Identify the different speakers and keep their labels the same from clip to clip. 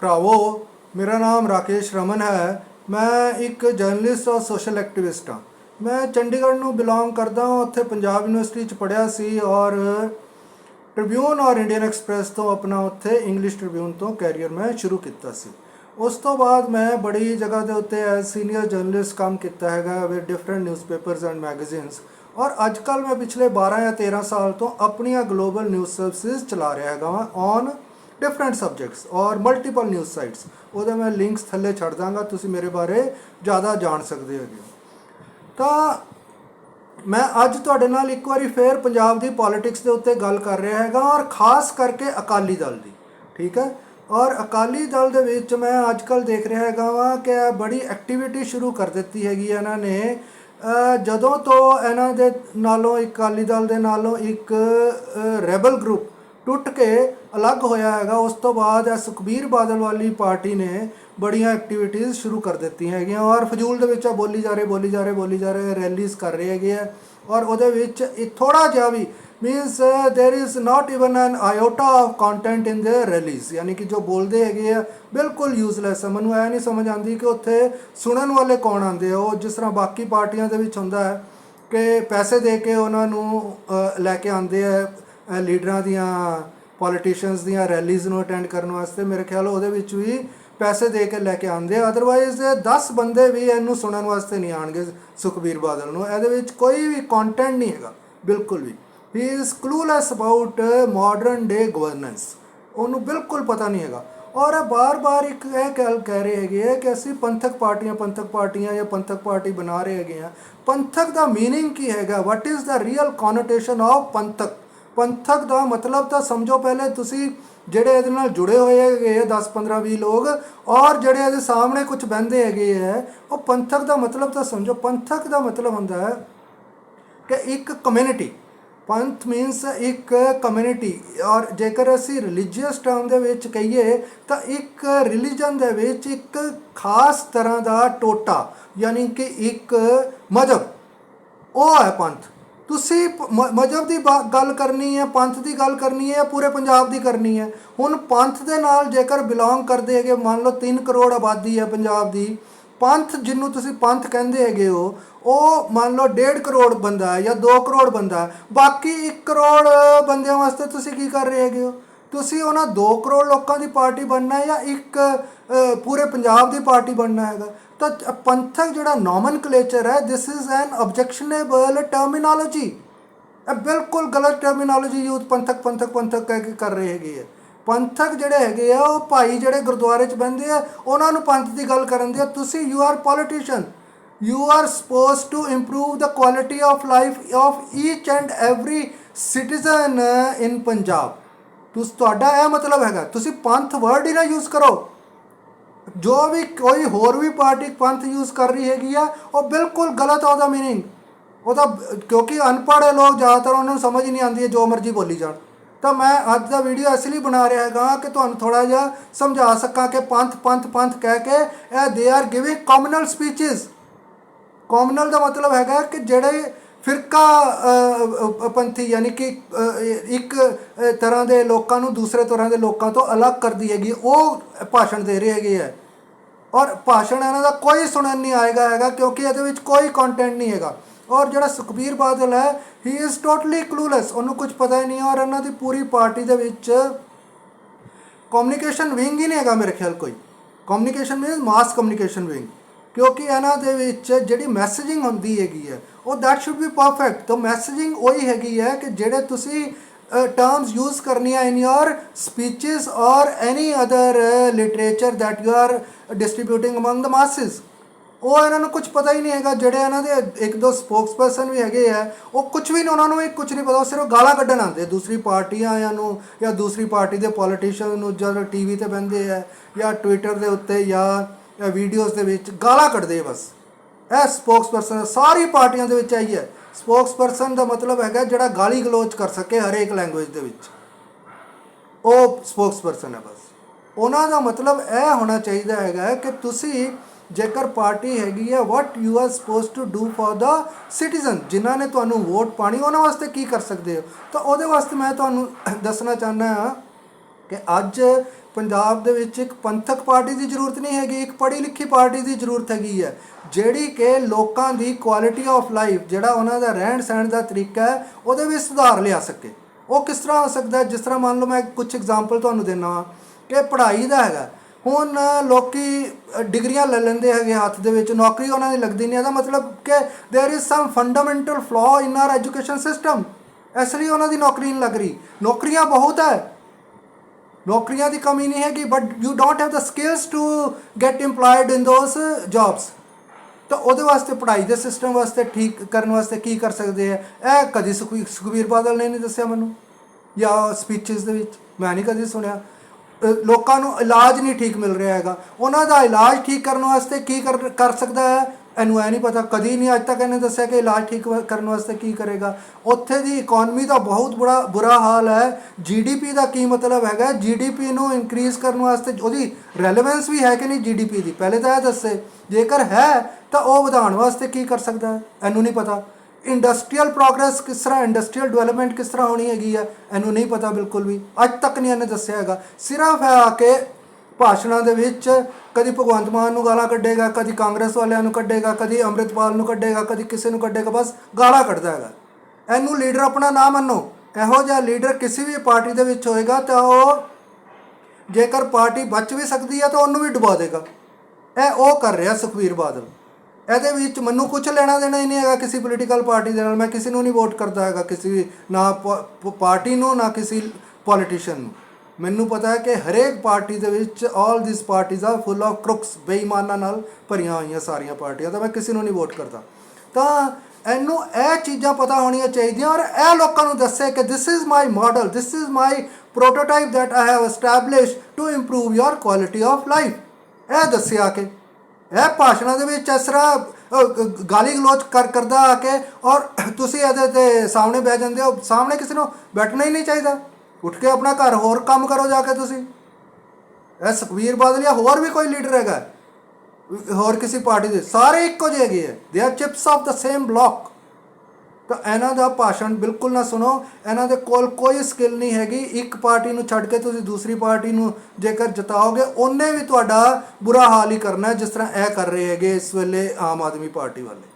Speaker 1: ਭਰਾਵੋ, ਮੇਰਾ ਨਾਮ ਰਾਕੇਸ਼ ਰਮਨ ਹੈ। ਮੈਂ ਇੱਕ ਜਰਨਲਿਸਟ ਔਰ ਸੋਸ਼ਲ ਐਕਟਿਵਿਸਟ ਹਾਂ। ਮੈਂ ਚੰਡੀਗੜ੍ਹ ਨੂੰ ਬਿਲੋਂਗ ਕਰਦਾ ਹਾਂ। ਉੱਥੇ ਪੰਜਾਬ ਯੂਨੀਵਰਸਿਟੀ ਚ ਪੜ੍ਹਿਆ ਸੀ ਔਰ ਟ੍ਰਿਬਿਊਨ ਔਰ ਇੰਡੀਅਨ ਐਕਸਪ੍ਰੈਸ ਤੋਂ ਆਪਣਾ ਉੱਥੇ ਇੰਗਲਿਸ਼ ਟ੍ਰਿਬਿਊਨ ਤੋਂ ਕੈਰੀਅਰ ਮੈਂ ਸ਼ੁਰੂ ਕੀਤਾ ਸੀ। ਉਸ ਤੋਂ ਬਾਅਦ ਮੈਂ ਬੜੀ ਜਗ੍ਹਾ ਦੇ ਉੱਤੇ ਐਜ਼ ਸੀਨੀਅਰ ਜਰਨਲਿਸਟ ਕੰਮ ਕੀਤਾ ਹੈਗਾ with different newspapers and magazines ਔਰ ਅੱਜ ਕੱਲ ਮੈਂ ਪਿਛਲੇ 12 ਜਾਂ 13 ਸਾਲ ਤੋਂ ਆਪਣੀਆਂ ਗਲੋਬਲ ਨਿਊਜ਼ ਸਰਵਿਸਿਜ਼ ਚਲਾ ਰਿਹਾ ਹੈਗਾ ਵਾਂ। ਔਨ ਡਿਫਰੈਂਟ ਸਬਜੈਕਟਸ ਔਰ ਮਲਟੀਪਲ ਨਿਊਜ਼ ਸਾਈਟਸ ਉਹਦੇ ਮੈਂ ਲਿੰਕਸ ਥੱਲੇ ਛੱਡ ਦਾਂਗਾ, ਤੁਸੀਂ ਮੇਰੇ ਬਾਰੇ ਜ਼ਿਆਦਾ ਜਾਣ ਸਕਦੇ ਹੋ ਤਾਂ ਮੈਂ ਅੱਜ ਤੁਹਾਡੇ ਨਾਲ ਇੱਕ ਵਾਰੀ ਫੇਰ ਪੰਜਾਬ ਦੀ ਪੋਲਿਟਿਕਸ ਦੇ ਉੱਤੇ ਗੱਲ ਕਰ ਰਿਹਾ ਹੈਗਾ ਔਰ ਖਾਸ ਕਰਕੇ ਅਕਾਲੀ ਦਲ ਦੀ, ਠੀਕ ਹੈ? ਔਰ ਅਕਾਲੀ ਦਲ ਦੇ ਵਿੱਚ ਮੈਂ ਅੱਜ ਕੱਲ ਦੇਖ ਰਿਹਾ ਹੈਗਾ ਵਾਂ ਕਿ ਬੜੀ ਐਕਟੀਵਿਟੀ ਸ਼ੁਰੂ ਕਰ ਦਿੱਤੀ ਹੈਗੀ ਇਹਨਾਂ ਨੇ। ਜਦੋਂ ਤੋਂ ਇਹਨਾਂ ਦੇ ਨਾਲੋਂ ਅਕਾਲੀ ਦਲ ਦੇ ਨਾਲੋਂ ਇੱਕ ਰੈਬਲ ਗਰੁੱਪ ਟੁੱਟ ਕੇ ਅਲੱਗ ਹੋਇਆ ਹੈਗਾ ਉਸ ਤੋਂ ਬਾਅਦ ਇਹ ਸੁਖਬੀਰ ਬਾਦਲ ਵਾਲੀ ਪਾਰਟੀ ਨੇ ਬੜੀਆਂ ਐਕਟੀਵਿਟੀਜ਼ ਸ਼ੁਰੂ ਕਰ ਦਿੱਤੀਆਂ ਹੈਗੀਆਂ ਔਰ ਫਜ਼ੂਲ ਦੇ ਵਿੱਚ ਆ ਬੋਲੀ ਜਾ ਰਹੇ ਬੋਲੀ ਜਾ ਰਹੇ ਬੋਲੀ ਜਾ ਰਹੇ ਰੈਲੀਜ਼ ਕਰ ਰਹੇ ਹੈਗੇ ਆ ਔਰ ਉਹਦੇ ਵਿੱਚ ਇਹ ਥੋੜਾ ਜਿਹਾ ਵੀ means there is not even an iota of content in their rallies ਯਾਨੀ ਕਿ ਜੋ ਬੋਲਦੇ ਹੈਗੇ ਆ ਬਿਲਕੁਲ ਯੂਜ਼ਲੈਸ ਹੈ ਮੈਨੂੰ ਐ ਨਹੀਂ ਸਮਝ ਆਉਂਦੀ ਕਿ ਉੱਥੇ ਸੁਣਨ ਵਾਲੇ ਕੌਣ ਆਉਂਦੇ ਆ ਉਹ ਜਿਸ ਤਰ੍ਹਾਂ ਬਾਕੀ ਪਾਰਟੀਆਂ ਦੇ ਵਿੱਚ ਹੁੰਦਾ ਹੈ ਕਿ ਪੈਸੇ ਦੇ ਕੇ ਉਹਨਾਂ ਨੂੰ ਅ, ਲੈ ਕੇ ਆਉਂਦੇ ਆ ਅ, ਲੀਡਰਾਂ ਦੀਆਂ ਪੋਲੀਟੀਸ਼ੀਅਨਸ ਦੀਆਂ ਰੈਲੀਜ਼ ਨੂੰ ਅਟੈਂਡ ਕਰਨ ਵਾਸਤੇ ਮੇਰੇ ਖਿਆਲ ਉਹਦੇ ਵਿੱਚ ਵੀ ਪੈਸੇ ਦੇ ਕੇ ਲੈ ਕੇ ਆਉਂਦੇ ਆ। ਆਦਰਵਾਇਜ਼ 10 ਬੰਦੇ ਵੀ ਇਹਨੂੰ ਸੁਣਨ ਵਾਸਤੇ ਨਹੀਂ ਆਣਗੇ ਸੁਖਬੀਰ ਬਾਦਲ ਨੂੰ। ਇਹਦੇ ਵਿੱਚ ਕੋਈ ਵੀ ਕੰਟੈਂਟ ਨਹੀਂ ਹੈਗਾ, ਬਿਲਕੁਲ ਵੀ। He is clueless about modern day governance ਉਹਨੂੰ ਬਿਲਕੁਲ ਪਤਾ ਨਹੀਂ ਹੈਗਾ। ਔਰ ਇਹ ਬਾਰ-ਬਾਰ ਇੱਕ ਇਹ ਗੱਲ ਕਹਿ ਰਹੇ ਹੈਗੇ ਆ ਕਿ ਅਸੀਂ ਪੰਥਕ ਪਾਰਟੀਆਂ ਪੰਥਕ ਪਾਰਟੀਆਂ ਜਾਂ ਪੰਥਕ ਪਾਰਟੀ ਬਣਾ ਰਹੇ ਹੈਗੇ ਆ। ਪੰਥਕ ਦਾ ਮੀਨਿੰਗ ਕੀ ਹੈਗਾ? What is the real connotation of Panthak? ਪੰਥਕ ਦਾ ਮਤਲਬ ਤਾਂ ਸਮਝੋ ਪਹਿਲੇ ਤੁਸੀਂ ਜਿਹੜੇ ਇਹਦੇ ਨਾਲ ਜੁੜੇ ਹੋਏ ਹੈਗੇ 10 15 20 ਲੋਕ, ਔਰ ਜਿਹੜੇ ਇਹਦੇ ਸਾਹਮਣੇ ਕੁਝ ਬੰਦੇ ਹੈਗੇ ਹੈ ਉਹ ਪੰਥਕ ਦਾ ਮਤਲਬ ਤਾਂ ਸਮਝੋ, ਪੰਥਕ ਦਾ ਮਤਲਬ ਹੁੰਦਾ ਹੈ ਕਿ ਇੱਕ ਕਮਿਊਨਿਟੀ ਪੰਥ ਮੀਨਸ ਇੱਕ ਕਮਿਊਨਿਟੀ ਔਰ ਜੇਕਰ ਅਸੀਂ ਰਿਲੀਜੀਅਸ ਟਰਮ ਦੇ ਵਿੱਚ ਕਹੀਏ, ਤਾਂ ਇੱਕ ਰਿਲੀਜਨ ਦੇ ਵਿੱਚ ਇੱਕ ਖਾਸ ਤਰ੍ਹਾਂ ਦਾ ਟੋਟਾ, ਯਾਨੀ ਕਿ ਇੱਕ ਮਜਹਬ, ਉਹ ਹੈ ਪੰਥ। ਤੁਸੀਂ ਪ- ਮਜ਼ਹਬ ਦੀ ਬਾ- ਗੱਲ ਕਰਨੀ ਹੈ, ਪੰਥ ਦੀ ਗੱਲ ਕਰਨੀ ਹੈ ਪੂਰੇ ਪੰਜਾਬ ਦੀ ਕਰਨੀ ਹੈ? ਹੁਣ ਪੰਥ ਦੇ ਨਾਲ ਜੇਕਰ ਬਿਲੋਂਗ ਕਰਦੇ ਹੈਗੇ, ਮੰਨ ਲਓ 3 ਕਰੋੜ ਆਬਾਦੀ ਹੈ ਪੰਜਾਬ ਦੀ, ਪੰਥ ਜਿਹਨੂੰ ਤੁਸੀਂ ਪੰਥ ਕਹਿੰਦੇ ਹੈਗੇ ਹੋ, ਉਹ ਮੰਨ ਲਓ 1.5 ਕਰੋੜ ਬੰਦਾ ਹੈ ਜਾਂ 2 ਕਰੋੜ ਬੰਦਾ ਹੈ, ਬਾਕੀ 1 ਕਰੋੜ ਬੰਦਿਆਂ ਵਾਸਤੇ ਤੁਸੀਂ ਕੀ ਕਰ ਰਹੇ ਹੈਗੇ ਹੋ? ਤੁਸੀਂ ਉਹਨਾਂ 2 ਕਰੋੜ ਲੋਕਾਂ ਦੀ ਪਾਰਟੀ ਬਣਨਾ ਹੈ ਜਾਂ ਇੱਕ ਪੂਰੇ ਪੰਜਾਬ ਦੀ ਪਾਰਟੀ ਬਣਨਾ ਹੈਗਾ? ਤਾਂ ਪੰਥਕ ਜਿਹੜਾ ਨੋਮਨਕਲੇਚਰ ਹੈ this is an objectionable terminology ਇਹ ਬਿਲਕੁਲ ਗਲਤ ਟਰਮੀਨੋਲੋਜੀ ਯੂਜ਼ ਪੰਥਕ ਪੰਥਕ ਪੰਥਕ ਕਹਿ ਕੇ ਕਰ ਰਹੇ ਹੈਗੇ ਆ। ਪੰਥਕ ਜਿਹੜੇ ਹੈਗੇ ਆ, ਉਹ ਭਾਈ ਜਿਹੜੇ ਗੁਰਦੁਆਰੇ 'ਚ ਬਹਿੰਦੇ ਆ, ਉਹਨਾਂ ਨੂੰ ਪੰਥ ਦੀ ਗੱਲ ਕਰਨ ਦੇ ਤੁਸੀਂ you are politician you are supposed to improve the quality of life of each and every citizen in Punjab ਤੁਸ, ਤੁਹਾਡਾ ਇਹ ਮਤਲਬ ਹੈਗਾ, ਤੁਸੀਂ ਪੰਥ ਵਰਡ ਹੀ ਨਾ ਯੂਜ਼ ਕਰੋ। ਜੋ ਵੀ ਕੋਈ ਹੋਰ ਵੀ ਪਾਰਟੀ ਪੰਥ ਯੂਜ਼ ਕਰ ਰਹੀ ਹੈਗੀ ਆ, ਉਹ ਬਿਲਕੁਲ ਗਲਤ ਆ ਉਹਦਾ ਮੀਨਿੰਗ ਉਹਦਾ ਕਿਉਂਕਿ ਅਨਪੜ੍ਹ ਲੋਕ, ਜ਼ਿਆਦਾਤਰ ਉਹਨਾਂ ਨੂੰ ਸਮਝ ਨਹੀਂ ਆਉਂਦੀ ਜੋ ਮਰਜ਼ੀ ਬੋਲੀ ਜਾਣ। ਤਾਂ ਮੈਂ ਅੱਜ ਦਾ ਵੀਡੀਓ ਇਸ ਲਈ ਬਣਾ ਰਿਹਾ ਹੈਗਾ ਕਿ ਤੁਹਾਨੂੰ ਥੋੜਾ ਜਿਹਾ ਸਮਝਾ ਸਕਾਂ ਕਿ ਪੰਥ ਪੰਥ ਪੰਥ ਕਹਿ ਕੇ ਇਹ they are giving communal speeches communal ਦਾ ਮਤਲਬ ਹੈਗਾ ਕਿ ਜਿਹੜੇ ਫਿਰਕਾ ਪੰਥੀ ਯਾਨੀ ਕਿ ਇੱਕ ਤਰ੍ਹਾਂ ਦੇ ਲੋਕਾਂ ਨੂੰ ਦੂਸਰੇ ਤਰ੍ਹਾਂ ਦੇ ਲੋਕਾਂ ਤੋਂ ਅਲੱਗ ਕਰਦੀ ਹੈਗੀ, ਉਹ ਭਾਸ਼ਣ ਦੇ ਰਹੇ ਹੈਗੇ ਹੈ। ਔਰ ਭਾਸ਼ਣ ਇਹਨਾਂ ਦਾ ਕੋਈ ਸੁਣਨ ਨਹੀਂ ਆਏਗਾ ਹੈਗਾ, ਕਿਉਂਕਿ ਇਹਦੇ ਵਿੱਚ ਕੋਈ ਕੰਟੈਂਟ ਨਹੀਂ ਹੈਗਾ। ਔਰ ਜਿਹੜਾ ਸੁਖਬੀਰ ਬਾਦਲ ਹੈ ਹੀ ਇਜ਼ ਟੋਟਲੀ ਕਲੂਲੈਸ ਉਹਨੂੰ ਕੁਝ ਪਤਾ ਹੀ ਨਹੀਂ ਔਰ ਇਹਨਾਂ ਦੀ ਪੂਰੀ ਪਾਰਟੀ ਦੇ ਵਿੱਚ ਕਮਿਊਨੀਕੇਸ਼ਨ ਵਿੰਗ ਹੀ ਨਹੀਂ ਹੈਗਾ ਮੇਰੇ ਖਿਆਲ ਕੋਈ। Communication means mass communication wing ਕਿਉਂਕਿ ਇਹਨਾਂ ਦੇ ਵਿੱਚ ਜਿਹੜੀ ਮੈਸੇਜਿੰਗ ਹੁੰਦੀ ਹੈਗੀ ਹੈ, ਉਹ ਦੈਟ ਸ਼ੁੱਡ ਬੀ ਪਰਫੈਕਟ ਤਾਂ ਮੈਸੇਜਿੰਗ ਉਹੀ ਹੈਗੀ ਹੈ ਕਿ ਜਿਹੜੇ ਤੁਸੀਂ ਟਰਮਸ ਯੂਜ਼ ਕਰਨੀਆਂ in your speeches or any other literature that you are distributing among the masses ਉਹ ਇਹਨਾਂ ਨੂੰ ਕੁਝ ਪਤਾ ਹੀ ਨਹੀਂ ਹੈਗਾ, ਜਿਹੜੇ ਇਹਨਾਂ ਦੇ ਇੱਕ ਦੋ ਸਪੋਕਸਪਰਸਨ ਵੀ ਹੈਗੇ ਆ, ਉਹ ਕੁਝ ਵੀ ਨਹੀਂ, ਉਹਨਾਂ ਨੂੰ ਵੀ ਕੁਝ ਨਹੀਂ ਪਤਾ, ਉਹ ਸਿਰਫ ਗਾਲਾਂ ਕੱਢਣ ਆਉਂਦੇ ਦੂਸਰੀ ਪਾਰਟੀਆਂ ਨੂੰ, ਜਾਂ ਦੂਸਰੀ ਪਾਰਟੀ ਦੇ ਪੋਲੀਟੀਸ਼ੀਅਨ ਨੂੰ ਜਦ ਟੀਵੀ ਤੇ ਬੰਦੇ ਆ, ਜਾਂ ਟਵਿੱਟਰ ਦੇ ਉੱਤੇ, ਜਾਂ ਵੀਡੀਓਜ਼ ਦੇ ਵਿੱਚ ਗਾਲਾਂ ਕੱਢਦੇ ਬਸ। ਇਹ ਸਪੋਕਸਪਰਸਨ ਸਾਰੀ ਪਾਰਟੀਆਂ ਦੇ ਵਿੱਚ ਆਈ ਹੈ। ਸਪੋਕਸਪਰਸਨ ਦਾ ਮਤਲਬ ਹੈਗਾ ਜਿਹੜਾ ਗਾਲੀ ਗਲੋਚ ਕਰ ਸਕੇ ਹਰੇਕ ਲੈਂਗੁਏਜ ਦੇ ਵਿੱਚ। ਉਹ ਸਪੋਕਸਪਰਸਨ ਹੈ ਬਸ। ਉਹਨਾਂ ਦਾ ਮਤਲਬ ਇਹ ਹੋਣਾ ਚਾਹੀਦਾ ਹੈਗਾ ਕਿ ਤੁਸੀਂ ਜੇਕਰ ਪਾਰਟੀ ਹੈਗੀ ਹੈ what you are supposed to do for the citizen ਜਿਨ੍ਹਾਂ ਨੇ ਤੁਹਾਨੂੰ ਵੋਟ ਪਾਣੀ, ਉਹਨਾਂ ਵਾਸਤੇ ਕੀ ਕਰ ਸਕਦੇ ਹੋ? ਤਾਂ ਉਹਦੇ ਵਾਸਤੇ ਮੈਂ ਤੁਹਾਨੂੰ ਦੱਸਣਾ ਚਾਹੁੰਦਾ ਹਾਂ ਕਿ ਅੱਜ ਪੰਜਾਬ ਦੇ ਵਿੱਚ ਇੱਕ ਪੰਥਕ ਪਾਰਟੀ ਦੀ ਜ਼ਰੂਰਤ ਨਹੀਂ ਹੈਗੀ ਇੱਕ ਪੜ੍ਹੀ ਲਿਖੀ ਪਾਰਟੀ ਦੀ ਜ਼ਰੂਰਤ ਹੈਗੀ ਹੈ ਜਿਹੜੀ ਕਿ ਲੋਕਾਂ ਦੀ ਕੁਆਲਿਟੀ ਆਫ ਲਾਈਫ ਜਿਹੜਾ ਉਹਨਾਂ ਦਾ ਰਹਿਣ ਸਹਿਣ ਦਾ ਤਰੀਕਾ ਹੈ ਉਹਦੇ ਵਿੱਚ ਸੁਧਾਰ ਲਿਆ ਸਕੇ ਉਹ ਕਿਸ ਤਰ੍ਹਾਂ ਹੋ ਸਕਦਾ ਹੈ ਜਿਸ ਤਰ੍ਹਾਂ ਮੰਨ ਲਓ ਮੈਂ ਕੁਝ ਐਗਜ਼ਾਮਪਲ ਤੁਹਾਨੂੰ ਦੇਣਾ ਕਿ ਪੜ੍ਹਾਈ ਦਾ ਹੈਗਾ ਹੁਣ ਲੋਕੀ ਅ, ਡਿਗਰੀਆਂ ਲੈ ਲੈਂਦੇ ਹੈਗੇ ਹੱਥ ਦੇ ਵਿੱਚ ਨੌਕਰੀ ਉਹਨਾਂ ਦੀ ਲੱਗਦੀ ਨਹੀਂ ਇਹਦਾ ਮਤਲਬ ਕਿ there is some fundamental flaw in our education system ਇਸ ਲਈ ਉਹਨਾਂ ਦੀ ਨੌਕਰੀ ਨਹੀਂ ਲੱਗ ਰਹੀ ਨੌਕਰੀਆਂ ਬਹੁਤ ਹੈ ਨੌਕਰੀਆਂ ਦੀ ਕਮੀ ਨਹੀਂ ਹੈਗੀ but you don't have the skills to get EMPLOYED in those jobs ਤਾਂ ਉਹਦੇ ਵਾਸਤੇ ਪੜ੍ਹਾਈ ਦੇ ਸਿਸਟਮ ਵਾਸਤੇ ਠੀਕ ਕਰਨ ਵਾਸਤੇ ਕੀ ਕਰ ਸਕਦੇ ਆ? ਇਹ ਕਦੀ ਸੁਖਵੀ- ਸੁਖਬੀਰ ਬਾਦਲ ਨੇ ਨਹੀਂ ਦੱਸਿਆ ਮੈਨੂੰ, ਜਾਂ ਸਪੀਚਸ ਦੇ ਵਿੱਚ, ਮੈਂ ਨਹੀਂ ਕਦੀ ਸੁਣਿਆ। ਲੋਕਾਂ ਨੂੰ ਇਲਾਜ ਨਹੀਂ ਠੀਕ ਮਿਲ ਰਿਹਾ ਹੈਗਾ। ਉਹਨਾਂ ਦਾ ਇਲਾਜ ਠੀਕ ਕਰਨ ਵਾਸਤੇ ਕੀ ਕਰ ਸਕਦਾ ਹੈ? ਇਹਨੂੰ ਐ ਨਹੀਂ ਪਤਾ, ਕਦੀ ਨਹੀਂ ਅੱਜ ਤੱਕ ਇਹਨੇ ਦੱਸਿਆ ਕਿ ਇਲਾਜ ਠੀਕ ਵਾ- ਕਰਨ ਵਾਸਤੇ ਕੀ ਕਰੇਗਾ। ਉੱਥੇ ਦੀ ਇਕਨੋਮੀ ਦਾ ਬਹੁਤ ਬੁਰਾ ਬੁਰਾ ਹਾਲ ਹੈ। ਜੀਡੀਪੀ ਦਾ ਕੀ ਮਤਲਬ ਹੈਗਾ? ਜੀਡੀਪੀ ਨੂੰ ਇਨਕਰੀਜ਼ ਕਰਨ ਵਾਸਤੇ ਉਹਦੀ ਰੈਲੇਵੈਂਸ ਵੀ ਹੈ ਕਿ ਨਹੀਂ ਜੀਡੀਪੀ ਦੀ? ਪਹਿਲੇ ਤਾਂ ਇਹ ਦੱਸੇ, ਜੇਕਰ ਹੈ, ਤਾਂ ਉਹ ਵਧਾਉਣ ਵਾਸਤੇ ਕੀ ਕਰ ਸਕਦਾ ਹੈ? ਇਹਨੂੰ ਨਹੀਂ ਪਤਾ। ਇੰਡਸਟਰੀਅਲ ਪ੍ਰੋਗਰੈਸ ਕਿਸ ਤਰ੍ਹਾਂ ਇੰਡਸਟਰੀਅਲ ਡਿਵੈਲਪਮੈਂਟ ਕਿਸ ਤਰ੍ਹਾਂ ਹੋਣੀ ਹੈਗੀ ਹੈ? ਇਹਨੂੰ ਨਹੀਂ ਪਤਾ ਬਿਲਕੁਲ ਵੀ। ਅੱਜ ਤੱਕ ਨਹੀਂ ਇਹਨੇ ਦੱਸਿਆ ਹੈਗਾ। ਸਿਰਫ ਹੈ ਆ ਕੇ ਭਾਸ਼ਣਾਂ ਦੇ ਵਿੱਚ ਕਦੀ ਭਗਵੰਤ ਮਾਨ ਨੂੰ ਗਾਲਾਂ ਕੱਢੇਗਾ, ਕਦੀ ਕਾਂਗਰਸ ਵਾਲਿਆਂ ਨੂੰ ਕੱਢੇਗਾ, ਕਦੀ ਅੰਮ੍ਰਿਤਪਾਲ ਨੂੰ ਕੱਢੇਗਾ, ਕਦੀ ਕਿਸੇ ਨੂੰ ਕੱਢੇਗਾ, ਬਸ ਗਾਲਾਂ ਕੱਢਦਾ ਹੈਗਾ। ਇਹਨੂੰ ਲੀਡਰ ਆਪਣਾ ਨਾ ਮੰਨੋ। ਇਹੋ ਜਿਹਾ ਲੀਡਰ ਕਿਸੇ ਵੀ ਪਾਰਟੀ ਦੇ ਵਿੱਚ ਹੋਏਗਾ ਤਾਂ ਉਹ ਜੇਕਰ ਪਾਰਟੀ ਬਚ ਵੀ ਸਕਦੀ ਹੈ ਤਾਂ ਉਹਨੂੰ ਵੀ ਡੁਬਾ ਦੇਗਾ। ਇਹ ਉਹ ਕਰ ਰਿਹਾ ਸੁਖਵੀਰ ਬਾਦਲ। ਇਹਦੇ ਵਿੱਚ ਮੈਨੂੰ ਕੁਝ ਲੈਣਾ ਦੇਣਾ ਹੀ ਨਹੀਂ ਹੈਗਾ ਕਿਸੇ ਪੋਲੀਟੀਕਲ ਪਾਰਟੀ ਦੇ ਨਾਲ। ਮੈਂ ਕਿਸੇ ਨੂੰ ਨਹੀਂ ਵੋਟ ਕਰਦਾ ਹੈਗਾ, ਕਿਸੇ ਵੀ ਨਾ ਪ- ਪਾਰਟੀ ਨੂੰ, ਨਾ ਕਿਸੇ ਪੋਲੀਟੀਸ਼ੀਅਨ ਨੂੰ। ਮੈਨੂੰ ਪਤਾ ਹੈ ਕਿ ਹਰੇਕ ਪਾਰਟੀ ਦੇ ਵਿੱਚ all this parties are full of crooks ਬੇਈਮਾਨਾਂ ਨਾਲ ਭਰੀਆਂ ਹੋਈਆਂ ਸਾਰੀਆਂ ਪਾਰਟੀਆਂ ਤਾਂ ਮੈਂ ਕਿਸੇ ਨੂੰ ਨਹੀਂ ਵੋਟ ਕਰਦਾ। ਤਾਂ ਇਹਨੂੰ ਇਹ ਚੀਜ਼ਾਂ ਪਤਾ ਹੋਣੀਆਂ ਚਾਹੀਦੀਆਂ ਔਰ ਇਹ ਲੋਕਾਂ ਨੂੰ ਦੱਸੇ ਕਿ this is my model, this is my prototype that I have established to improve your quality of life ਇਹ ਦੱਸਿਆ ਕਿ ਇਹ ਭਾਸ਼ਣਾਂ ਦੇ ਵਿੱਚ ਇਸ ਤਰ੍ਹਾਂ ਗਾਲੀ ਗਲੋਚ ਕਰ ਕਰਦਾ ਆ ਕੇ ਔਰ ਤੁਸੀਂ ਇਹਦੇ ਤੇ ਸਾਹਮਣੇ ਬਹਿ ਜਾਂਦੇ ਹੋ, ਸਾਹਮਣੇ ਕਿਸੇ ਨੂੰ ਬੈਠਣਾ ਹੀ ਨਹੀਂ ਚਾਹੀਦਾ। ਉੱਠ ਕੇ ਆਪਣਾ ਘਰ ਹੋਰ ਕੰਮ ਕਰੋ ਜਾ ਕੇ ਤੁਸੀਂ। ਇਹ ਸੁਖਵੀਰ ਬਾਦਲ ਜਾਂ ਹੋਰ ਵੀ ਕੋਈ ਲੀਡਰ ਹੈਗਾ? ਹੋਰ ਕਿਸੇ ਪਾਰਟੀ ਦੇ? ਸਾਰੇ ਇੱਕੋ ਜਿਹੇ ਹੈਗੇ ਹੈ they are chips of the same block ਤਾਂ ਇਹਨਾਂ ਦਾ ਭਾਸ਼ਣ ਬਿਲਕੁਲ ਨਾ ਸੁਣੋ। ਇਹਨਾਂ ਦੇ ਕੋਲ ਕੋਈ ਸਕਿੱਲ ਨਹੀਂ ਹੈਗੀ। ਇੱਕ ਪਾਰਟੀ ਨੂੰ ਛੱਡ ਕੇ ਤੁਸੀਂ ਦੂਸਰੀ ਪਾਰਟੀ ਨੂੰ ਜੇਕਰ ਜਿਤਾਓਗੇ, ਉਹਨੇ ਵੀ ਤੁਹਾਡਾ ਬੁਰਾ ਹਾਲ ਹੀ ਕਰਨਾ ਜਿਸ ਤਰ੍ਹਾਂ ਇਹ ਕਰ ਰਹੇ ਹੈਗੇ ਇਸ ਵੇਲੇ ਆਮ ਆਦਮੀ ਪਾਰਟੀ ਵਾਲੇ।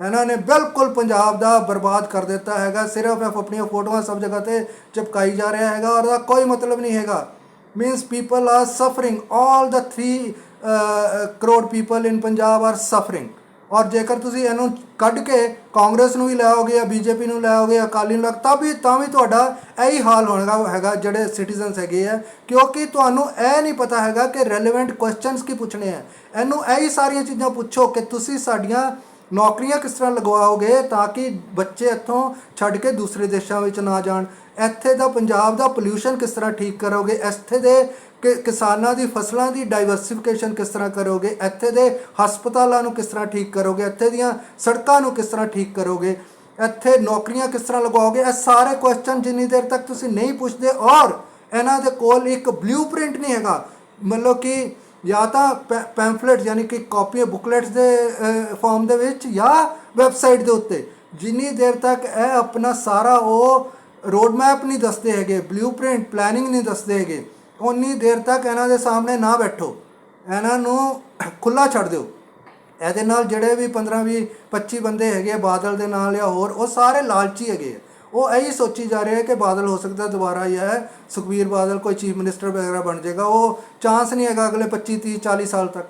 Speaker 1: ਇਹਨਾਂ ਨੇ ਬਿਲਕੁਲ ਪੰਜਾਬ ਦਾ ਬਰਬਾਦ ਕਰ ਦਿੱਤਾ ਹੈਗਾ। ਸਿਰਫ ਆਪਣੀਆਂ ਫੋਟੋਆਂ ਸਭ ਜਗ੍ਹਾ ਤੇ ਚਿਪਕਾਈ ਜਾ ਰਿਹਾ ਹੈਗਾ ਔਰ ਦਾ ਕੋਈ ਮਤਲਬ ਨਹੀਂ ਹੈਗਾ। Means people are suffering all the 3 crore people in Punjab are suffering ਔਰ ਜੇਕਰ ਤੁਸੀਂ ਇਹਨੂੰ ਕੱਢ ਕੇ ਕਾਂਗਰਸ ਨੂੰ ਵੀ ਲਾਓਗੇ ਜਾਂ ਬੀਜੇਪੀ ਨੂੰ ਲਾਓਗੇ ਅਕਾਲੀ ਨੂੰ ਲਾਓਗੇ ਤਾਂ ਵੀ ਤਾਂ ਵੀ ਤੁਹਾਡਾ ਇਹੀ ਹਾਲ ਹੋਣਾ ਹੈਗਾ ਜਿਹੜੇ ਸਿਟੀਜ਼ਨਸ ਹੈਗੇ ਆ। ਕਿਉਂਕਿ ਤੁਹਾਨੂੰ ਇਹ ਨਹੀਂ ਪਤਾ ਹੈਗਾ ਕਿ ਰੈਲੇਵੈਂਟ ਕੁਐਸਚਨਸ ਕੀ ਪੁੱਛਣੇ ਆ। ਇਹਨੂੰ ਇਹੀ ਸਾਰੀਆਂ ਚੀਜ਼ਾਂ ਪੁੱਛੋ ਕਿ ਤੁਸੀਂ ਸਾਡੀਆਂ ਨੌਕਰੀਆਂ ਕਿਸ ਤਰ੍ਹਾਂ ਲਗਵਾਓਗੇ ਤਾਂ ਕਿ ਬੱਚੇ ਇੱਥੋਂ ਛੱਡ ਕੇ ਦੂਸਰੇ ਦੇਸ਼ਾਂ ਵਿੱਚ ਨਾ ਜਾਣ? ਇੱਥੇ ਦਾ ਪੰਜਾਬ ਦਾ ਪੋਲਿਊਸ਼ਨ ਕਿਸ ਤਰ੍ਹਾਂ ਠੀਕ ਕਰੋਗੇ? ਇੱਥੇ ਦੇ ਕਿ, ਕਿਸਾਨਾਂ ਦੀ ਫਸਲਾਂ ਦੀ ਡਾਈਵਰਸਿਫਿਕੇਸ਼ਨ ਕਿਸ ਤਰ੍ਹਾਂ ਕਰੋਗੇ? ਇੱਥੇ ਦੇ ਹਸਪਤਾਲਾਂ ਨੂੰ ਕਿਸ ਤਰ੍ਹਾਂ ਠੀਕ ਕਰੋਗੇ? ਇੱਥੇ ਦੀਆਂ ਸੜਕਾਂ ਨੂੰ ਕਿਸ ਤਰ੍ਹਾਂ ਠੀਕ ਕਰੋਗੇ? ਇੱਥੇ ਨੌਕਰੀਆਂ ਕਿਸ ਤਰ੍ਹਾਂ ਲਗਾਓਗੇ ਇਹ ਸਾਰੇ ਕੁਐਸਚਨ ਜਿੰਨੀ ਦੇਰ ਤੱਕ ਤੁਸੀਂ ਨਹੀਂ ਪੁੱਛਦੇ ਔਰ ਇਹਨਾਂ ਦੇ ਕੋਲ ਇੱਕ ਬਲੂਪ੍ਰਿੰਟ ਨਹੀਂ ਹੈਗਾ। ਮਤਲਬ ਕਿ ਜਾਂ ਤਾਂ ਪੈਂਫਲੇਟ ਯਾਨੀ ਕਿ ਕਾਪੀਆਂ ਬੁਕਲੇਟਸ ਦੇ ਫਾਰਮ ਦੇ ਵਿੱਚ ਜਾਂ ਵੈਬਸਾਈਟ ਦੇ ਉੱਤੇ। ਜਿੰਨੀ ਦੇਰ ਤੱਕ ਇਹ ਆਪਣਾ ਸਾਰਾ ਉਹ ਰੋਡ ਮੈਪ ਨਹੀਂ ਦੱਸਦੇ ਹੈਗੇ ਬਲੂਪ੍ਰਿੰਟ ਪਲੈਨਿੰਗ ਨਹੀਂ ਦੱਸਦੇ ਹੈਗੇ ਉਨੀ ਦੇਰ ਤੱਕ ਇਹਨਾਂ ਦੇ ਸਾਹਮਣੇ ਨਾ ਬੈਠੋ। ਇਹਨਾਂ ਨੂੰ ਖੁੱਲਾ ਛੱਡ ਦਿਓ। ਇਹਦੇ ਨਾਲ ਜਿਹੜੇ ਵੀ 15 20 25 ਬੰਦੇ ਹੈਗੇ ਆ ਬਾਦਲ ਦੇ ਨਾਲ ਜਾਂ ਹੋਰ, ਉਹ ਸਾਰੇ ਲਾਲਚੀ ਹੈਗੇ ਆ। ਉਹ ਇਹੀ ਸੋਚੀ ਜਾ ਰਹੇ ਕਿ ਬਾਦਲ ਹੋ ਸਕਦਾ ਦੁਬਾਰਾ ਹੀ ਹੈ ਸੁਖਬੀਰ ਬਾਦਲ ਕੋਈ ਚੀਫ ਮਿਨਿਸਟਰ ਵਗੈਰਾ ਬਣ ਜਾਏਗਾ। ਉਹ ਚਾਂਸ ਨਹੀਂ ਹੈਗਾ ਅਗਲੇ 25 30 40 ਸਾਲ ਤੱਕ।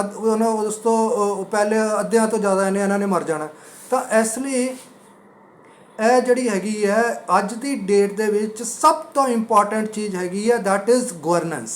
Speaker 1: ਅੱਧ ਉਹਨਾਂ ਉਸ ਤੋਂ ਪਹਿਲੇ ਅੱਧਿਆਂ ਤੋਂ ਜ਼ਿਆਦਾ ਇਹਨੇ, ਇਹਨਾਂ ਨੇ ਮਰ ਜਾਣਾ। ਤਾਂ ਇਸ ਲਈ ਇਹ ਜਿਹੜੀ ਹੈਗੀ ਹੈ, ਅੱਜ ਦੀ ਡੇਟ ਦੇ ਵਿੱਚ ਸਭ ਤੋਂ ਇੰਪੋਰਟੈਂਟ ਚੀਜ਼ ਹੈਗੀ ਹੈ, that ਇਜ਼ ਗਵਰਨੈਂਸ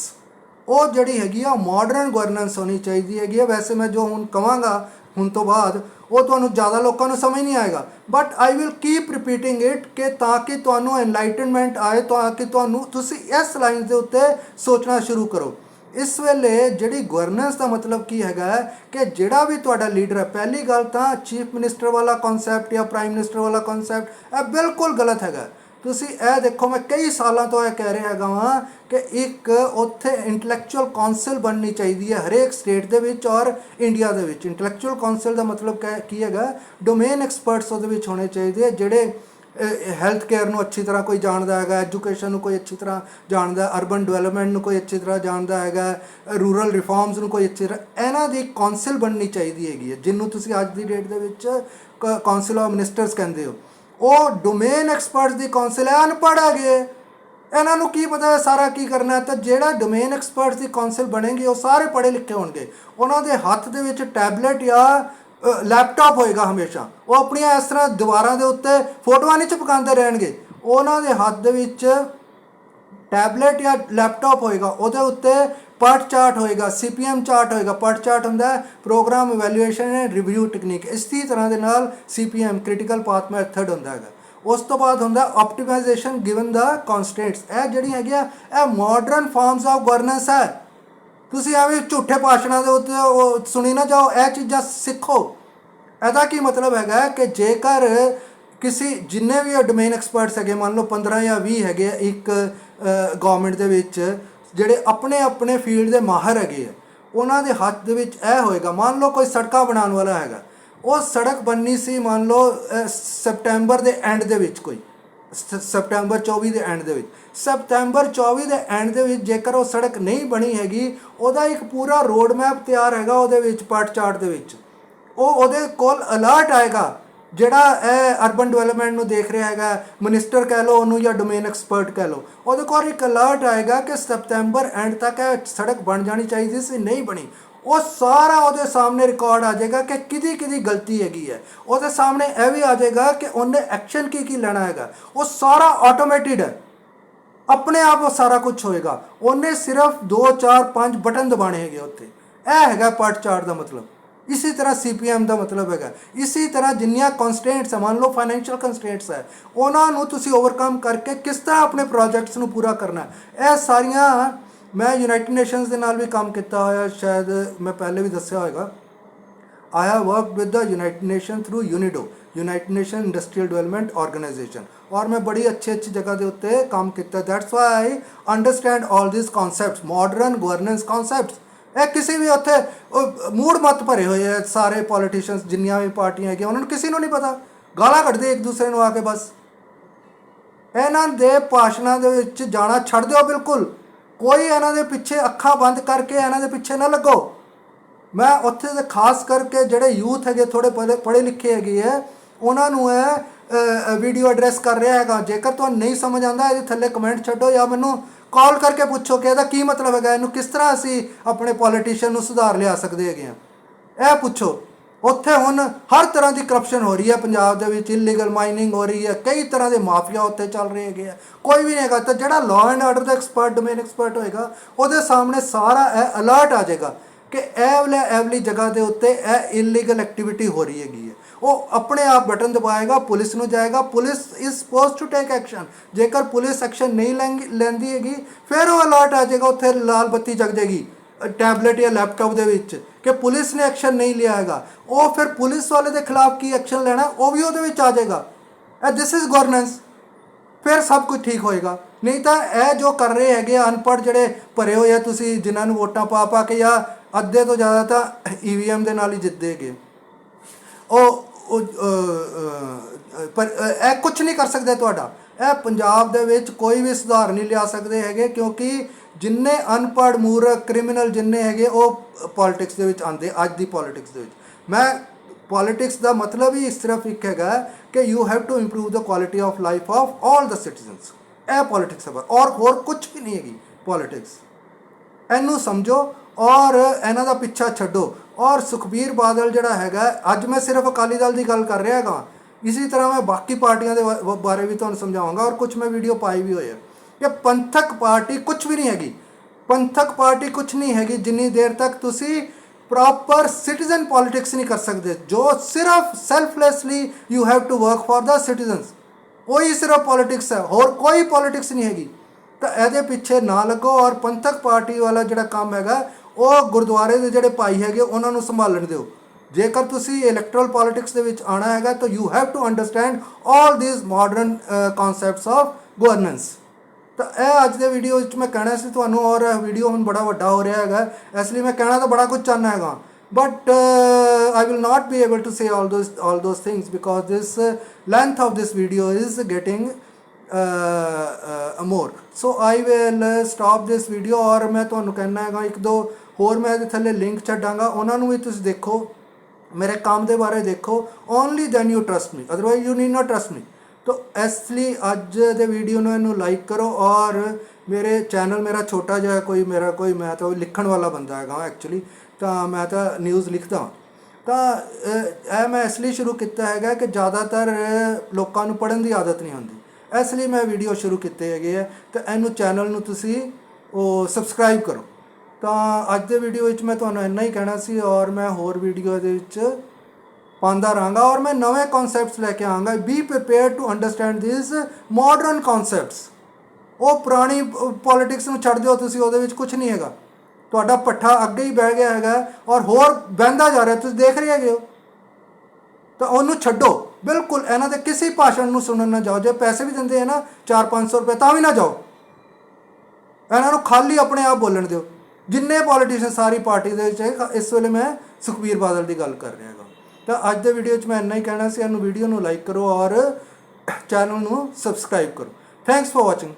Speaker 1: ਉਹ ਜਿਹੜੀ ਹੈਗੀ ਆ ਮਾਡਰਨ ਗਵਰਨੈਂਸ ਹੋਣੀ ਚਾਹੀਦੀ ਹੈਗੀ ਆ। ਵੈਸੇ ਮੈਂ ਜੋ ਹੁਣ ਕਵਾਂਗਾ, ਹੁਣ ਤੋਂ ਬਾਅਦ ਉਹ ਤੁਹਾਨੂੰ ਜ਼ਿਆਦਾ ਲੋਕਾਂ ਨੂੰ ਸਮਝ ਨਹੀਂ ਆਏਗਾ। But I will keep repeating it ਕਿ ਤਾਂ ਕਿ ਤੁਹਾਨੂੰ ਐਨਲਾਈਟਨਮੈਂਟ ਆਏ, ਤਾਂ ਕਿ ਤੁਹਾਨੂੰ ਤੁਸੀਂ ਇਸ ਲਾਈਨ ਦੇ ਉੱਤੇ ਸੋਚਣਾ ਸ਼ੁਰੂ ਕਰੋ। ਇਸ ਵੇਲੇ ਜਿਹੜੀ ਗਵਰਨੈਂਸ ਦਾ ਮਤਲਬ ਕੀ ਹੈਗਾ ਕਿ ਜਿਹੜਾ ਵੀ ਤੁਹਾਡਾ ਲੀਡਰ ਹੈ, ਪਹਿਲੀ ਗੱਲ ਤਾਂ ਚੀਫ ਮਿਨਿਸਟਰ ਵਾਲਾ ਕਨਸੈਪਟ ਜਾਂ ਪ੍ਰਾਈਮ ਮਿਨਿਸਟਰ ਵਾਲਾ ਕਨਸੈਪਟ ਇਹ ਬਿਲਕੁਲ ਗਲਤ ਹੈਗਾ। ਤੁਸੀਂ ਇਹ ਦੇਖੋ, ਮੈਂ ਕਈ ਸਾਲਾਂ ਤੋਂ ਇਹ ਕਹਿ ਰਿਹਾ ਹੈਗਾ ਵਾਂ ਕਿ ਇੱਕ ਉੱਥੇ ਇੰਟੈਲੈਕਚੁਅਲ ਕਾਉਂਸਲ ਬਣਨੀ ਚਾਹੀਦੀ ਹੈ ਹਰੇਕ ਸਟੇਟ ਦੇ ਵਿੱਚ ਔਰ ਇੰਡੀਆ ਦੇ ਵਿੱਚ। ਇੰਟੈਲੈਕਚੁਅਲ ਕਾਉਂਸਲ ਦਾ ਮਤਲਬ ਕਿਆ- ਕੀ ਹੈਗਾ? ਡੋਮੇਨ ਐਕਸਪਰਟਸ ਉਹਦੇ ਵਿੱਚ ਹੋਣੇ ਚਾਹੀਦੇ ਆ, ਜਿਹੜੇ ਹੈਲਥ ਕੇਅਰ ਨੂੰ ਅੱਛੀ ਤਰ੍ਹਾਂ ਕੋਈ ਜਾਣਦਾ ਹੈਗਾ ਐਜੂਕੇਸ਼ਨ ਨੂੰ ਕੋਈ ਅੱਛੀ ਤਰ੍ਹਾਂ ਜਾਣਦਾ ਅਰਬਨ ਡਿਵੈਲਪਮੈਂਟ ਨੂੰ ਕੋਈ ਅੱਛੀ ਤਰ੍ਹਾਂ ਜਾਣਦਾ ਹੈਗਾ ਰੂਰਲ ਰਿਫਾਰਮਸ ਨੂੰ ਕੋਈ ਅੱਛੀ ਤਰ੍ਹਾਂ, ਇਹਨਾਂ ਦੀ ਕਾਉਂਸਲ ਬਣਨੀ ਚਾਹੀਦੀ ਹੈਗੀ ਹੈ, ਜਿਹਨੂੰ ਤੁਸੀਂ ਅੱਜ ਦੀ ਡੇਟ ਦੇ ਵਿੱਚ ਕਾਉਂਸਲ ਆਫ ਮਿਨਿਸਟਰਸ ਕਹਿੰਦੇ ਹੋ। ਉਹ ਡੋਮੇਨ ਐਕਸਪਰਟਸ ਦੀ ਕਾਉਂਸਲ ਹੈ, ਅਨਪੜ੍ਹ ਹੈਗੇ। ਇਹਨਾਂ ਨੂੰ ਕੀ ਪਤਾ ਹੈ ਸਾਰਾ ਕੀ ਕਰਨਾ ਹੈ? ਤਾਂ ਜਿਹੜਾ ਡੋਮੇਨ ਐਕਸਪਰਟਸ ਦੀ ਕਾਉਂਸਲ ਬਣੇਗੀ ਉਹ ਸਾਰੇ ਪੜ੍ਹੇ ਲਿਖੇ ਹੋਣਗੇ। ਉਹਨਾਂ ਦੇ ਹੱਥ ਦੇ ਵਿੱਚ ਟੈਬਲੇਟ ਜਾਂ ਲੈਪਟਾਪ ਹੋਏਗਾ ਹਮੇਸ਼ਾ। ਉਹ ਆਪਣੀਆਂ ਇਸ ਤਰ੍ਹਾਂ ਦੀਵਾਰਾਂ ਦੇ ਉੱਤੇ ਫੋਟੋਆਂ ਨਹੀਂ ਚਿਪਕਾਉਂਦੇ ਰਹਿਣਗੇ। ਉਹਨਾਂ ਦੇ ਹੱਥ ਦੇ ਵਿੱਚ ਟੈਬਲੇਟ ਜਾਂ ਲੈਪਟਾਪ ਹੋਏਗਾ। ਉਹਦੇ ਉੱਤੇ ਪਰਟ ਚਾਰਟ ਹੋਏਗਾ, ਸੀਪੀਐਮ ਚਾਰਟ ਹੋਏਗਾ ਪਰਟ ਚਾਰਟ ਹੁੰਦਾ program evaluation and review technique ਇਸੇ ਤਰ੍ਹਾਂ ਦੇ ਨਾਲ ਸੀਪੀਐਮ ਕ੍ਰਿਟੀਕਲ ਪਾਥ ਮੈਥਡ ਹੁੰਦਾ ਹੈਗਾ। ਉਸ ਤੋਂ ਬਾਅਦ ਹੁੰਦਾ ਆਪਟੀਮਾਈਜੇਸ਼ਨ ਗਿਵਨ ਦਾ ਕਨਸਟ੍ਰੇਂਟਸ ਇਹ ਜਿਹੜੀ ਹੈਗੀ ਆ ਇਹ ਮਾਡਰਨ ਫਾਰਮਸ ਆਫ ਗਵਰਨੈਂਸ ਹੈ। ਤੁਸੀਂ ਐਵੇਂ ਝੂਠੇ ਭਾਸ਼ਣਾਂ ਦੇ ਉੱਤੇ ਉਹ ਸੁਣੀ ਨਾ ਜਾਓ, ਇਹ ਚੀਜ਼ਾਂ ਸਿੱਖੋ। ਇਹਦਾ ਕੀ ਮਤਲਬ ਹੈਗਾ ਕਿ ਜੇਕਰ ਕਿਸੇ ਜਿੰਨੇ ਵੀ ਡੋਮੇਨ ਐਕਸਪਰਟਸ ਹੈਗੇ, ਮੰਨ ਲਓ 15 ਜਾਂ 20 ਹੈਗੇ ਇੱਕ ਗਵਰਨਮੈਂਟ ਦੇ ਵਿੱਚ ਜਿਹੜੇ ਆਪਣੇ ਆਪਣੇ ਫੀਲਡ ਦੇ ਮਾਹਰ ਹੈਗੇ ਆ, ਉਹਨਾਂ ਦੇ ਹੱਥ ਦੇ ਵਿੱਚ ਇਹ ਹੋਏਗਾ। ਮੰਨ ਲਓ ਕੋਈ ਸੜਕਾਂ ਬਣਾਉਣ ਵਾਲਾ ਹੈਗਾ। ਉਹ ਸੜਕ ਬਣਨੀ ਸੀ ਮੰਨ ਲਓ ਸਪਟੈਂਬਰ ਦੇ ਐਂਡ ਦੇ ਵਿੱਚ ਕੋਈ। ਸ- ਸਪਟੈਂਬਰ 24 ਦੇ ਐਂਡ ਦੇ ਵਿੱਚ। ਸਪਟੈਂਬਰ 24 ਦੇ ਐਂਡ ਦੇ ਵਿੱਚ ਜੇਕਰ ਉਹ ਸੜਕ ਨਹੀਂ ਬਣੀ ਹੈਗੀ, ਉਹਦਾ ਇੱਕ ਪੂਰਾ ਰੋਡ ਮੈਪ ਤਿਆਰ ਹੈਗਾ ਉਹਦੇ ਵਿੱਚ ਪਾਰਟ ਚਾਰਟ ਦੇ ਵਿੱਚ। ਉਹ ਉਹਦੇ ਕੋਲ ਅਲਰਟ ਆਏਗਾ ਜਿਹੜਾ ਇਹ ਅਰਬਨ ਡਿਵੈਲਪਮੈਂਟ ਨੂੰ ਦੇਖ ਰਿਹਾ ਹੈਗਾ ਮਿਨਿਸਟਰ ਕਹਿ ਲਓ ਉਹਨੂੰ ਜਾਂ ਡੋਮੇਨ ਐਕਸਪਰਟ ਕਹਿ ਲਓ, ਉਹਦੇ ਕੋਲ ਇੱਕ ਅਲਰਟ ਆਏਗਾ ਕਿ ਸਪਟੈਂਬਰ ਐਂਡ ਤੱਕ ਇਹ ਸੜਕ ਬਣ ਜਾਣੀ ਚਾਹੀਦੀ ਸੀ, ਨਹੀਂ ਬਣੀ। ਉਹ ਸਾਰਾ ਉਹਦੇ ਸਾਹਮਣੇ ਰਿਕਾਰਡ ਆ ਜਾਏਗਾ ਕਿ ਕਿਹਦੀ ਕਿਹਦੀ ਗਲਤੀ ਹੈਗੀ ਹੈ। ਉਹਦੇ ਸਾਹਮਣੇ ਇਹ ਵੀ ਆ ਜਾਏਗਾ ਕਿ ਉਹਨੇ ਐਕਸ਼ਨ ਕੀ ਕੀ ਲੈਣਾ ਹੈਗਾ। ਉਹ ਸਾਰਾ ਆਟੋਮੇਟਿਡ ਹੈ। ਆਪਣੇ ਆਪ ਉਹ ਸਾਰਾ ਕੁਝ ਹੋਏਗਾ। ਉਹਨੇ ਸਿਰਫ 2 4 5 ਬਟਨ ਦਬਾਣੇ ਹੈਗੇ ਉੱਤੇ ਇਹ ਹੈਗਾ ਪਾਰਟ ਚਾਰਟ ਦਾ ਮਤਲਬ। ਇਸੇ ਤਰ੍ਹਾਂ ਸੀਪੀਐਮ ਦਾ ਮਤਲਬ ਹੈਗਾ। ਇਸੇ ਤਰ੍ਹਾਂ ਜਿੰਨੀਆਂ ਕਨਸਟ੍ਰੇਂਟਸ ਮੰਨ ਲਓ ਫਾਈਨੈਂਸ਼ੀਅਲ ਕਨਸਟ੍ਰੇਂਟਸ ਹੈ ਉਹਨਾਂ ਨੂੰ ਤੁਸੀਂ ਓਵਰਕਮ ਕਰਕੇ ਕਿਸ ਤਰ੍ਹਾਂ ਆਪਣੇ ਪ੍ਰੋਜੈਕਟਸ ਨੂੰ ਪੂਰਾ ਕਰਨਾ ਇਹ ਸਾਰੀਆਂ ਮੈਂ ਯੂਨਾਈਟਿਡ ਨੇਸ਼ਨਸ ਦੇ ਨਾਲ ਵੀ ਕੰਮ ਕੀਤਾ ਹੋਇਆ ਸ਼ਾਇਦ ਮੈਂ ਪਹਿਲੇ ਵੀ ਦੱਸਿਆ ਹੋਵੇਗਾ I have worked with the United Nations through UNIDO, United Nations Industrial Development Organization ਔਰ ਮੈਂ ਬੜੀ ਅੱਛੀ ਅੱਛੀ ਜਗ੍ਹਾ ਦੇ ਉੱਤੇ ਕੰਮ ਕੀਤਾ। That's why I understand all these concepts modern governance concepts ਇਹ ਕਿਸੇ ਵੀ ਉੱਥੇ ਮੂੜ ਮੂਡ ਮਤ ਭਰੇ ਹੋਏ ਆ ਸਾਰੇ ਪੋਲੀਟੀਸ਼ੀਅਨਸ ਜਿੰਨੀਆਂ ਵੀ ਪਾਰਟੀਆਂ ਹੈਗੀਆਂ, ਉਹਨਾਂ ਨੂੰ ਕਿਸੇ ਨੂੰ ਨਹੀਂ ਪਤਾ। ਗਾਲਾਂ ਕੱਢਦੇ ਇੱਕ ਦੂਸਰੇ ਨੂੰ ਆ ਕੇ ਬਸ। ਇਹਨਾਂ ਦੇ ਭਾਸ਼ਣਾਂ ਦੇ ਵਿੱਚ ਜਾਣਾ ਛੱਡ ਦਿਓ ਬਿਲਕੁਲ। ਕੋਈ ਇਹਨਾਂ ਦੇ ਪਿੱਛੇ ਅੱਖਾਂ ਬੰਦ ਕਰਕੇ ਇਹਨਾਂ ਦੇ ਪਿੱਛੇ ਨਾ ਲੱਗੋ। ਮੈਂ ਉੱਥੇ ਦੇ ਖਾਸ ਕਰਕੇ ਜਿਹੜੇ ਯੂਥ ਹੈਗੇ ਥੋੜੇ ਪੜ੍ਹੇ ਲਿਖੇ ਹੈਗੇ ਆ, ਉਹਨਾਂ ਨੂੰ ਇਹ ਵੀਡੀਓ ਐਡਰੈਸ ਕਰ ਰਿਹਾ ਹੈਗਾ। ਜੇਕਰ ਤੁਹਾਨੂੰ ਨਹੀਂ ਸਮਝ ਆਉਂਦਾ, ਇਹਦੇ ਥੱਲੇ ਕਮੈਂਟ ਛੱਡੋ ਜਾਂ ਮੈਨੂੰ ਕਾਲ ਕਰਕੇ ਪੁੱਛੋ ਕਿ ਇਹਦਾ ਕੀ ਮਤਲਬ ਹੈਗਾ, ਇਹਨੂੰ ਕਿਸ ਤਰ੍ਹਾਂ ਅਸੀਂ ਆਪਣੇ ਪੋਲੀਟੀਸ਼ੀਅਨ ਨੂੰ ਸੁਧਾਰ ਲਿਆ ਸਕਦੇ ਹੈਗੇ ਆ ਇਹ ਪੁੱਛੋ, ਉੱਥੇ ਹੁਣ ਹਰ ਤਰ੍ਹਾਂ ਦੀ ਕਰਪਸ਼ਨ ਹੋ ਰਹੀ ਹੈ ਪੰਜਾਬ ਦੇ ਵਿੱਚ ਇਲੀਗਲ ਮਾਈਨਿੰਗ ਹੋ ਰਹੀ ਹੈ, ਕਈ ਤਰ੍ਹਾਂ ਦੇ ਮਾਫੀਆ ਉੱਥੇ ਚੱਲ ਰਹੇ ਹੈਗੇ ਆ। ਕੋਈ ਵੀ ਨਹੀਂ ਹੈਗਾ, ਤਾਂ ਜਿਹੜਾ ਲਾਅ ਐਂਡ ਆਰਡਰ ਦਾ ਐਕਸਪਰਟ ਡੋਮੇਨ ਐਕਸਪਰਟ ਹੋਏਗਾ, ਉਹਦੇ ਸਾਹਮਣੇ ਸਾਰਾ ਇਹ ਅਲਰਟ ਆ ਜਾਏਗਾ ਕਿ ਇਹ ਵਾਲੇ ਇਹ ਜਗ੍ਹਾ ਦੇ ਉੱਤੇ ਇਹ ਇਲੀਗਲ ਐਕਟੀਵਿਟੀ ਹੋ ਰਹੀ ਹੈਗੀ ਹੈ। ਉਹ ਆਪਣੇ ਆਪ ਬਟਨ ਦਬਾਏਗਾ ਪੁਲਿਸ ਨੂੰ ਜਾਏਗਾ। Police is suppose to take action ਜੇਕਰ ਪੁਲਿਸ ਐਕਸ਼ਨ ਨਹੀਂ ਲੈਂਗੀ- ਲੈਂਦੀ ਹੈਗੀ ਫਿਰ ਉਹ ਅਲਰਟ ਆ ਜਾਏਗਾ ਉੱਥੇ ਲਾਲ ਬੱਤੀ ਜਗ ਜਾਏਗੀ ਟੈਬਲੇਟ ਜਾਂ ਲੈਪਟਾਪ ਦੇ ਵਿੱਚ। ਕਿ ਪੁਲਿਸ ਨੇ ਐਕਸ਼ਨ ਨਹੀਂ ਲਿਆ ਹੈਗਾ। ਉਹ ਫਿਰ ਪੁਲਿਸ ਵਾਲੇ ਦੇ ਖਿਲਾਫ ਕੀ ਐਕਸ਼ਨ ਲੈਣਾ ਉਹ ਵੀ ਉਹਦੇ ਵਿੱਚ ਆ ਜਾਏਗਾ। ਇਹ ਦਿਸ ਇਜ਼ ਗਵਰਨੈਂਸ ਫਿਰ ਸਭ ਕੁਝ ਠੀਕ ਹੋਏਗਾ। ਨਹੀਂ ਤਾਂ ਇਹ ਜੋ ਕਰ ਰਹੇ ਹੈਗੇ ਆ, ਅਨਪੜ੍ਹ ਜਿਹੜੇ ਭਰੇ ਹੋਏ ਆ ਤੁਸੀਂ ਜਿਨ੍ਹਾਂ ਨੂੰ ਵੋਟਾਂ ਪਾ ਪਾ ਕੇ ਜਾਂ ਅੱਧੇ ਤੋਂ ਜ਼ਿਆਦਾ ਤਾਂ ਈਵੀਐਮ ਦੇ ਨਾਲ ਹੀ ਜਿੱਤਦੇ ਹੈਗੇ। ਉਹ ਉਹ, ਪਰ ਇਹ ਕੁਝ ਨਹੀਂ ਕਰ ਸਕਦੇ ਤੁਹਾਡਾ। ਇਹ ਪੰਜਾਬ ਦੇ ਵਿੱਚ ਕੋਈ ਵੀ ਸੁਧਾਰ ਨਹੀਂ ਲਿਆ ਸਕਦੇ ਹੈਗੇ ਕਿਉਂਕਿ ਜਿੰਨੇ ਅਨਪੜ੍ਹ ਮੂਰਖ ਕ੍ਰਿਮੀਨਲ ਜਿੰਨੇ ਹੈਗੇ ਉਹ ਪੋਲਿਟਿਕਸ ਦੇ ਵਿੱਚ ਆਉਂਦੇ ਅੱਜ ਦੀ ਪੋਲਿਟਿਕਸ ਦੇ ਵਿੱਚ। ਮੈਂ ਪੋਲਿਟਿਕਸ ਦਾ ਮਤਲਬ ਹੀ ਸਿਰਫ ਇੱਕ ਹੈਗਾ ਕਿ you have to improve the quality of life of all the citizens ਇਹ ਪੋਲਿਟਿਕਸ ਹੈ ਔਰ ਹੋਰ ਕੁਝ ਵੀ ਨਹੀਂ ਹੈਗੀ ਪੋਲਿਟਿਕਸ ਇਹਨੂੰ ਸਮਝੋ ਔਰ ਇਹਨਾਂ ਦਾ ਪਿੱਛਾ ਛੱਡੋ। ਔਰ ਸੁਖਬੀਰ ਬਾਦਲ ਜਿਹੜਾ ਹੈਗਾ, ਅੱਜ ਮੈਂ ਸਿਰਫ ਅਕਾਲੀ ਦਲ ਦੀ ਗੱਲ ਕਰ ਰਿਹਾ ਹੈਗਾ। ਇਸੇ ਤਰ੍ਹਾਂ ਮੈਂ ਬਾਕੀ ਪਾਰਟੀਆਂ ਦੇ ਵਾ- ਬਾਰੇ ਵੀ ਤੁਹਾਨੂੰ ਸਮਝਾਵਾਂਗਾ ਔਰ ਕੁਝ ਮੈਂ ਵੀਡੀਓ ਪਾਈ ਵੀ ਹੋਈ ਹੈ। ਕਿ ਪੰਥਕ ਪਾਰਟੀ ਕੁਝ ਵੀ ਨਹੀਂ ਹੈਗੀ। ਪੰਥਕ ਪਾਰਟੀ ਕੁਝ ਨਹੀਂ ਹੈਗੀ, ਜਿੰਨੀ ਦੇਰ ਤੱਕ ਤੁਸੀਂ ਪ੍ਰੋਪਰ ਸਿਟੀਜ਼ਨ ਪੋਲਿਟਿਕਸ ਨਹੀਂ ਕਰ ਸਕਦੇ। ਜੋ ਸਿਰਫ selflessly you have to work for the citizens ਉਹੀ ਸਿਰਫ ਪੋਲਿਟਿਕਸ ਹੈ, ਹੋਰ ਕੋਈ ਪੋਲਿਟਿਕਸ ਨਹੀਂ ਹੈਗੀ। ਤਾਂ ਇਹਦੇ ਪਿੱਛੇ ਨਾ ਲੱਗੋ ਔਰ ਪੰਥਕ ਪਾਰਟੀ ਵਾਲਾ ਜਿਹੜਾ ਕੰਮ ਹੈਗਾ ਉਹ ਗੁਰਦੁਆਰੇ ਦੇ ਜਿਹੜੇ ਭਾਈ ਹੈਗੇ ਉਹਨਾਂ ਨੂੰ ਸੰਭਾਲਣ ਦਿਓ। ਜੇਕਰ ਤੁਸੀਂ ਇਲੈਕਟਰਲ ਪੋਲਿਟਿਕਸ ਦੇ ਵਿੱਚ ਆਣਾ ਹੈਗਾ ਤਾਂ you have to understand all these modern concepts of governance ਤਾਂ ਇਹ ਅੱਜ ਦੇ ਵੀਡੀਓ ਵਿੱਚ ਮੈਂ ਕਹਿਣਾ ਸੀ ਤੁਹਾਨੂੰ ਔਰ ਵੀਡੀਓ ਹੁਣ ਬੜਾ ਵੱਡਾ ਹੋ ਰਿਹਾ ਹੈਗਾ ਇਸ ਲਈ ਮੈਂ ਕਹਿਣਾ ਤਾਂ ਬੜਾ ਕੁਝ ਚਾਹਨਾ ਹੈਗਾ। But uh, I will not be able to say all those all those things because this uh, length of this video is getting uh, uh, more. So I will uh, stop this video ਔਰ ਮੈਂ ਤੁਹਾਨੂੰ ਕਹਿਣਾ ਹੈਗਾ ਇੱਕ ਦੋ ਹੋਰ ਮੈਂ ਇਹਦੇ ਥੱਲੇ ਲਿੰਕ ਛੱਡਾਂਗਾ, ਉਹਨਾਂ ਨੂੰ ਵੀ ਤੁਸੀਂ ਦੇਖੋ, ਮੇਰੇ ਕੰਮ ਦੇ ਬਾਰੇ ਦੇਖੋ only then you trust me otherwise you need not trust me ਤੋ ਇਸ ਲਈ ਅੱਜ ਦੇ ਵੀਡੀਓ ਨੂੰ ਇਹਨੂੰ ਲਾਈਕ ਕਰੋ ਔਰ ਮੇਰੇ ਚੈਨਲ ਮੇਰਾ ਛੋਟਾ ਜਿਹਾ ਕੋਈ ਮੇਰਾ ਕੋਈ, ਮੈਂ ਤਾਂ ਲਿਖਣ ਵਾਲਾ ਬੰਦਾ ਹੈਗਾ ਐਕਚੁਅਲੀ ਤਾਂ ਮੈਂ ਤਾਂ ਨਿਊਜ਼ ਲਿਖਦਾ ਹਾਂ। ਤਾਂ ਇਹ ਮੈਂ ਇਸ ਲਈ ਸ਼ੁਰੂ ਕੀਤਾ ਹੈਗਾ ਕਿ ਜ਼ਿਆਦਾਤਰ ਲੋਕਾਂ ਨੂੰ ਪੜ੍ਹਨ ਦੀ ਆਦਤ ਨਹੀਂ ਹੁੰਦੀ। ਇਸ ਲਈ ਮੈਂ ਵੀਡੀਓ ਸ਼ੁਰੂ ਕੀਤੇ ਹੈਗੇ ਆ, ਤਾਂ ਇਹਨੂੰ ਚੈਨਲ ਨੂੰ ਤੁਸੀਂ ਉਹ ਸਬਸਕ੍ਰਾਈਬ ਕਰੋ। ਤਾਂ ਅੱਜ ਦੇ ਵੀਡੀਓ ਵਿੱਚ ਮੈਂ ਤੁਹਾਨੂੰ ਇੰਨਾ ਹੀ ਕਹਿਣਾ ਸੀ ਔਰ ਮੈਂ ਹੋਰ ਵੀਡੀਓ ਦੇ ਵਿੱਚ ਪਾਉਂਦਾ ਰਹਾਂਗਾ ਔਰ ਮੈਂ ਨਵੇਂ ਕਨਸੈਪਟਸ ਲੈ ਕੇ ਆਵਾਂਗਾ। Be prepared to understand this modern concepts ਉਹ ਪੁਰਾਣੀ ਪੋਲਿਟਿਕਸ ਨੂੰ ਛੱਡ ਦਿਓ, ਤੁਸੀਂ ਉਹਦੇ ਵਿੱਚ ਕੁਝ ਨਹੀਂ ਹੈਗਾ। ਤੁਹਾਡਾ ਪੱਠਾ ਅੱਗੇ ਹੀ ਬਹਿ ਗਿਆ ਹੈਗਾ ਔਰ ਹੋਰ ਬਹਿੰਦਾ ਜਾ ਰਿਹਾ, ਤੁਸੀਂ ਦੇਖ ਰਹੇ ਹੈਗੇ ਹੋ। ਤਾਂ ਉਹਨੂੰ ਛੱਡੋ। ਬਿਲਕੁਲ ਇਹਨਾਂ ਦੇ ਕਿਸੇ ਭਾਸ਼ਣ ਨੂੰ ਸੁਣਨ ਨਾ ਜਾਓ। ਜੇ ਪੈਸੇ ਵੀ ਦਿੰਦੇ ਆ ਨਾ 4-500 ਰੁਪਏ, ਤਾਂ ਵੀ ਨਾ ਜਾਓ। ਇਹਨਾਂ ਨੂੰ ਖਾਲੀ ਆਪਣੇ ਆਪ ਬੋਲਣ ਦਿਓ। ਜਿੰਨੇ ਪੋਲੀਟੀਸ਼ੀਅਨ ਸਾਰੀ ਪਾਰਟੀ ਦੇ ਵਿੱਚ ਹੈ ਇਸ ਵੇਲੇ ਮੈਂ ਸੁਖਬੀਰ ਬਾਦਲ ਦੀ ਗੱਲ ਕਰ ਰਿਹਾ ਹਾਂ ਤਾਂ ਅੱਜ ਦੇ ਵੀਡੀਓ 'ਚ ਮੈਂ ਇੰਨਾ ਹੀ ਕਹਿਣਾ ਸੀ, ਇਹਨੂੰ ਵੀਡੀਓ ਨੂੰ ਲਾਈਕ ਕਰੋ ਔਰ ਚੈਨਲ ਨੂੰ ਸਬਸਕ੍ਰਾਈਬ ਕਰੋ। Thanks for watching